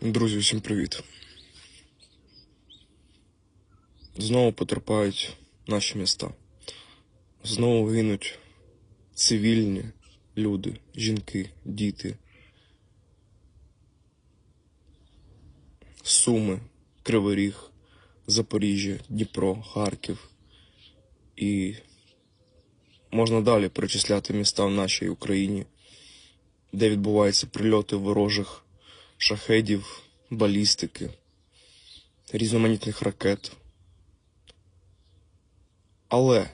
Друзі, всім привіт. Знову потерпають наші міста. Знову гинуть цивільні люди, жінки, діти. Суми, Кривий Ріг, Запоріжжя, Дніпро, Харків. І можна далі перечисляти міста в нашій Україні, де відбуваються прильоти ворожих шахедів, балістики, різноманітних ракет. Але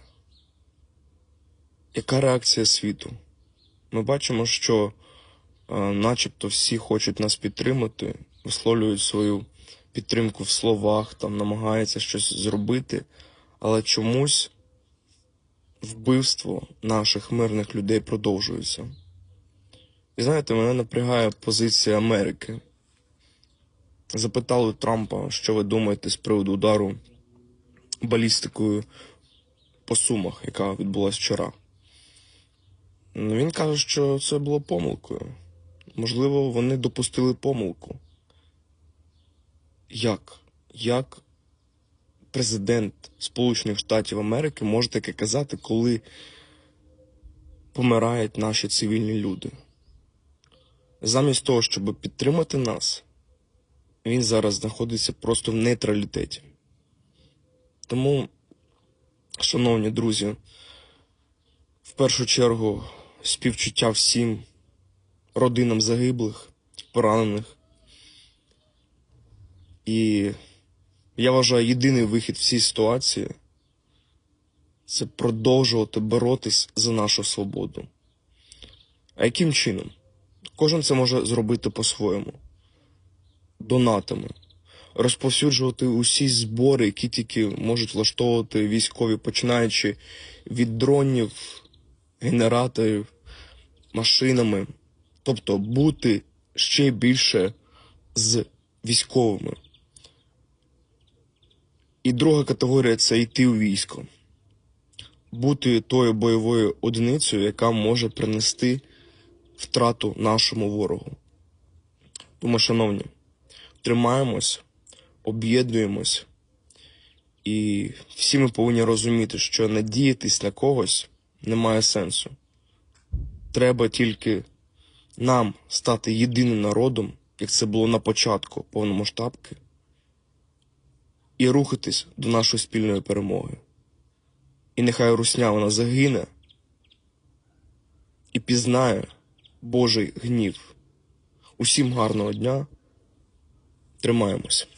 яка реакція світу? Ми бачимо, що е, начебто всі хочуть нас підтримати, висловлюють свою підтримку в словах, там намагаються щось зробити, але чомусь вбивство наших мирних людей продовжується. І знаєте, мене напрягає позиція Америки. Запитали Трампа, що ви думаєте з приводу удару балістикою по сумах, яка відбулася вчора. Ну, Він каже, що це було помилкою. Можливо, вони допустили помилку. Як? Як президент Сполучених Штатів Америки може таке казати, коли помирають наші цивільні люди? Замість того, щоб підтримати нас, він зараз знаходиться просто в нейтралітеті. Тому, шановні друзі, в першу чергу співчуття всім родинам загиблих, поранених. І я вважаю, єдиний вихід в цій ситуації це продовжувати боротись за нашу свободу. А яким чином? Кожен це може зробити по-своєму. Донатами. Розповсюджувати усі збори, які тільки можуть влаштовувати військові, починаючи від дронів, генераторів, машинами. Тобто бути ще більше з військовими. І друга категорія це йти у військо. Бути тою бойовою одиницею, яка може принести втрату нашому ворогу. Тому, шановні, тримаємось, об'єднуємось, і всі ми повинні розуміти, що надіятись на когось немає сенсу. Треба тільки нам стати єдиним народом, як це було на початку повномасштабки, і рухатись до нашої спільної перемоги. І нехай русня вона загине і пізнає Божий гнів. Усім гарного дня. Тримаємось.